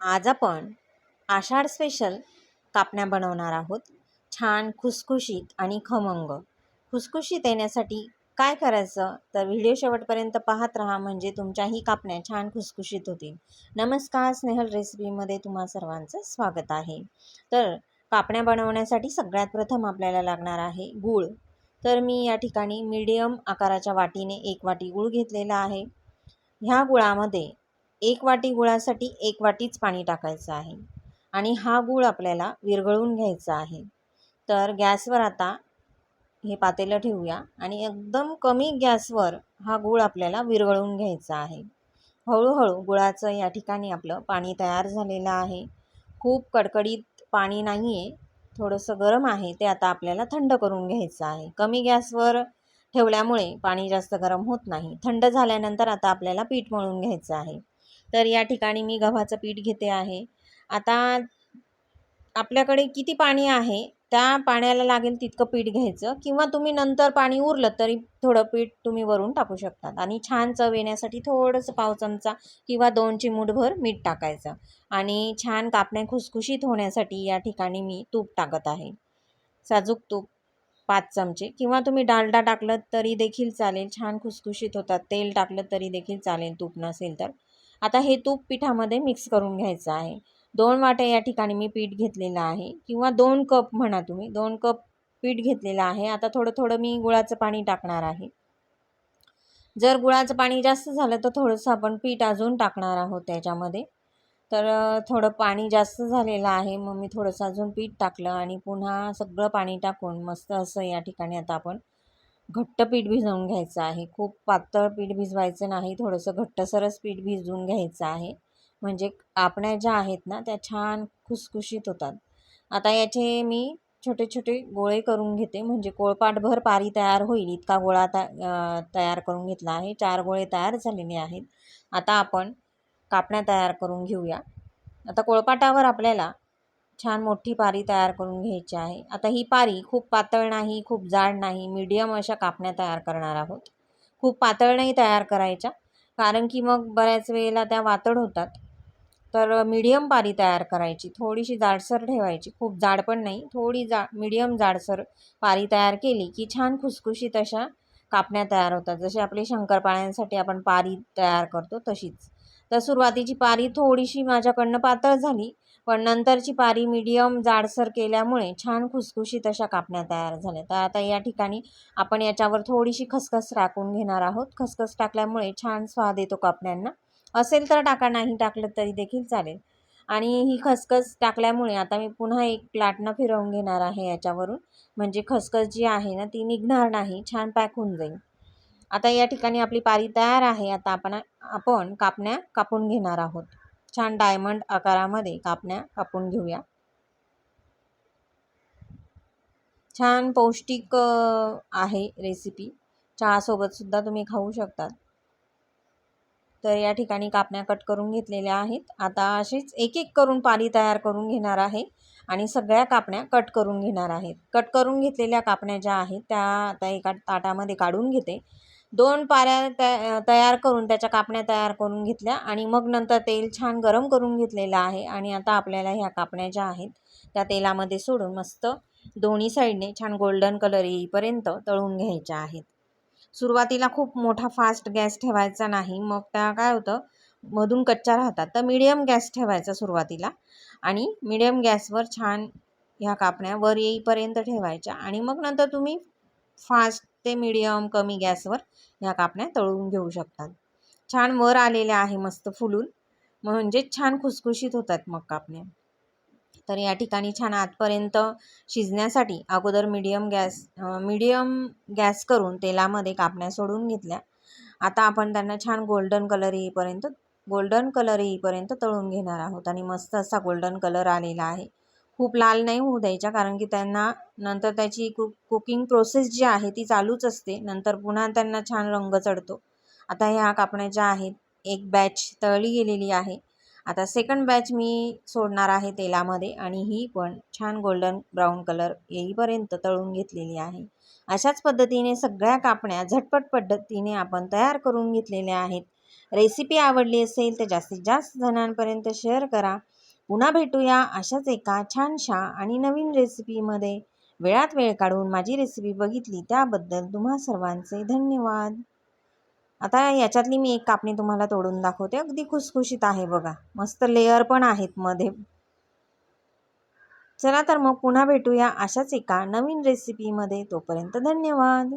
आज आपण आषाढ स्पेशल कापण्या बनवणार आहोत. छान खुसखुशीत आणि खमंग. खुसखुशीत येण्यासाठी काय करायचं? तर व्हिडिओ शेवटपर्यंत पाहत राहा म्हणजे तुमच्याही कापण्या छान खुसखुशीत होतील. नमस्कार स्नेहल रेसिपीमध्ये तुम्हा सर्वांचं स्वागत आहे. तर कापण्या बनवण्यासाठी सगळ्यात प्रथम आपल्याला लागणार आहे गूळ. तर मी या ठिकाणी मीडियम आकाराच्या वाटीने एक वाटी गूळ घेतलेला आहे. ह्या गुळामध्ये एक वाटी गुळासाठी एक वाटीच पाणी टाकायचं आहे आणि हा गूळ आपल्याला विरघळून घ्यायचा आहे. तर गॅसवर आता हे पातेलं ठेवूया आणि एकदम कमी गॅसवर हा गूळ आपल्याला विरघळून घ्यायचा आहे. हळूहळू गुळाचं या ठिकाणी आपलं पाणी तयार झालेलं आहे. खूप कडकडीत पाणी नाही आहे थोडंसं गरम आहे ते आता आपल्याला थंड करून घ्यायचं आहे. कमी गॅसवर ठेवल्यामुळे पाणी जास्त गरम होत नाही. थंड झाल्यानंतर आता आपल्याला पीठ मळून घ्यायचं आहे. तर या ठिकाणी मी गव्हाचं पीठ घेते आहे. आता आपल्याकडे किती पाणी आहे त्या पाण्याला लागेल तितकं पीठ घ्यायचं किंवा तुम्ही नंतर पाणी उरलं तरी थोडं पीठ तुम्ही वरून टाकू शकतात आणि छान चव येण्यासाठी थोडंसं पाव चमचा किंवा दोन चिमूटभर मीठ टाकायचं आणि छान कापण्या खुसखुशीत होण्यासाठी या ठिकाणी मी तूप टाकत आहे. साजूक तूप पाच चमचे किंवा तुम्ही डालडा टाकलं तरी देखील चालेल छान खुसखुशीत होतात तेल टाकलं तरी देखील चालेल तूप नसेल तर. आता हे तूप पिठामध्ये मिक्स करून घ्यायचं आहे. दोन वाट्या या ठिकाणी मी पीठ घेतलेलं आहे. किंवा दोन कप म्हणा तुम्ही दोन कप पीठ घेतलेलं आहे. आता थोडं थोडं मी गुळाचं पाणी टाकणार आहे. जर गुळाचं पाणी जास्त झालं तर थोडंसं आपण पीठ अजून टाकणार आहोत त्याच्यामध्ये. तर थोडं पाणी जास्त झालेलं आहे. मग मी थोडंसं अजून पीठ टाकलं आणि पुन्हा सगळं पाणी टाकून मस्त असं या ठिकाणी आता आपण घट्ट पीठ भिजवून घ्यायचं आहे. खूप पातळ पीठ भिजवायचं नाही. थोडंसं घट्टसरच पीठ भिजवून घ्यायचं आहे. म्हणजे कापण्या ज्या आहेत ना त्या छान खुसखुशीत होतात. आता याचे मी छोटे छोटे गोळे करून घेते. म्हणजे कोळपाटभर पारी तयार होईल. इतका गोळा ता तयार करून घेतला आहे. चार गोळे तयार झालेले आहेत. आता आपण कापण्या तयार करून घेऊया. आता कोळपाटावर आपल्याला छान मोठी पारी तयार करून घ्यायची आहे. आता ही पारी खूप पातळ नाही खूप जाड नाही मीडियम अशा कापण्या तयार करणार आहोत. खूप पातळ नाही तयार करायच्या कारण की मग बऱ्याच वेळेला त्या वातड होतात. तर मीडियम पारी तयार करायची थोडीशी जाडसर ठेवायची. खूप जाड पण नाही थोडी जा मीडियम जाडसर पारी तयार केली की छान खुसखुशीत अशा कापण्या तयार होतात. जसे आपले शंकरपाळ्यांसाठी आपण पारी तयार करतो तशीच. तर सुरुवातीची पारी थोडीशी माझ्याकडनं पातळ झाली पण नंतरची पारी मीडियम जाडसर केल्यामुळे छान खुसखुशीत अशा कापण्या तयार झाल्या. तर आता या ठिकाणी आपण याच्यावर थोडीशी खसखस टाकून घेणार आहोत. खसखस टाकल्यामुळे छान स्वाद येतो कापण्यांना. असेल तर टाका नाही टाकलं तरी देखील चालेल. आणि ही खसखस टाकल्यामुळे आता मी पुन्हा एक प्लाटनं फिरवून घेणार आहे याच्यावरून. म्हणजे खसखस जी आहे ना ती निघणार नाही. छान पॅक होऊन जाईल. आता या ठिकाणी आपली पारी तयार आहे. आता आपण आपण कापण्या कापून घेणार आहोत. छान डायमंड आकारामध्ये कापण्या कापून घेऊया. छान पौष्टिक आहे रेसिपी चहासोबतसुद्धा तुम्ही खाऊ शकतात. तर या ठिकाणी कापण्या कट करून घेतलेल्या आहेत. आता अशीच एक एक करून पारी तयार करून घेणार आहे आणि सगळ्या कापण्या कट करून घेणार आहेत. कट करून घेतलेल्या कापण्या ज्या आहेत त्या आता एका ताटामध्ये काढून घेते. दोन पाऱ्या तया तयार करून त्याच्या कापण्या तयार करून घेतल्या आणि मग नंतर तेल छान गरम करून घेतलेलं आहे आणि आता आपल्याला ह्या कापण्या ज्या आहेत त्या तेलामध्ये सोडून मस्त दोन्ही साईडने छान गोल्डन कलर येईपर्यंत तळून घ्यायच्या आहेत. सुरुवातीला खूप मोठा फास्ट गॅस ठेवायचा नाही मग त्या काय होतं मधून कच्च्या राहतात. तर मिडियम गॅस ठेवायचा सुरुवातीला आणि मिडियम गॅसवर छान ह्या कापण्या वर येईपर्यंत ठेवायच्या आणि मग नंतर तुम्ही फास्ट ते मिडियम कमी गॅसवर ह्या कापण्या तळून घेऊ शकतात. छान वर आलेल्या आहे मस्त फुलून. म्हणजे छान खुसखुशीत होतात मग कापण्या. तर या ठिकाणी छान आतपर्यंत शिजण्यासाठी अगोदर मीडियम गॅस मीडियम गॅस करून तेलामध्ये कापण्या सोडून घेतल्या. आता आपण त्यांना छान गोल्डन कलर येईपर्यंत गोल्डन कलर येईपर्यंत तळून घेणार आहोत. आणि मस्त असा गोल्डन कलर आलेला आहे. खूप लाल नाही होऊ द्यायच्या कारण की त्यांना नंतर त्याची कुक कुकिंग प्रोसेस जी आहे ती चालूच असते. नंतर पुन्हा त्यांना छान रंग चढतो. आता ह्या कापण्या ज्या आहेत. एक बॅच तळली गेलेली आहे. आता सेकंड बॅच मी सोडणार आहे तेलामध्ये आणि ही पण छान गोल्डन ब्राऊन कलर येईपर्यंत तळून घेतलेली आहे. अशाच पद्धतीने सगळ्या कापण्या झटपट पद्धतीने आपण तयार करून घेतलेल्या आहेत. रेसिपी आवडली असेल तर जास्तीत जास्त जणांपर्यंत शेअर करा. पुन्हा भेटूया अशाच एका छानशा आणि नवीन रेसिपीमध्ये वेळात वेळ काढून माझी रेसिपी बघितली त्याबद्दल तुम्हा सर्वांचे धन्यवाद. आता याच्यातली मी एक कापणी तुम्हाला तोडून दाखवते. अगदी खुसखुशीत आहे बघा. मस्त लेअर पण आहेत मध्ये. चला तर मग पुन्हा भेटूया अशाच एका नवीन रेसिपीमध्ये तोपर्यंत धन्यवाद.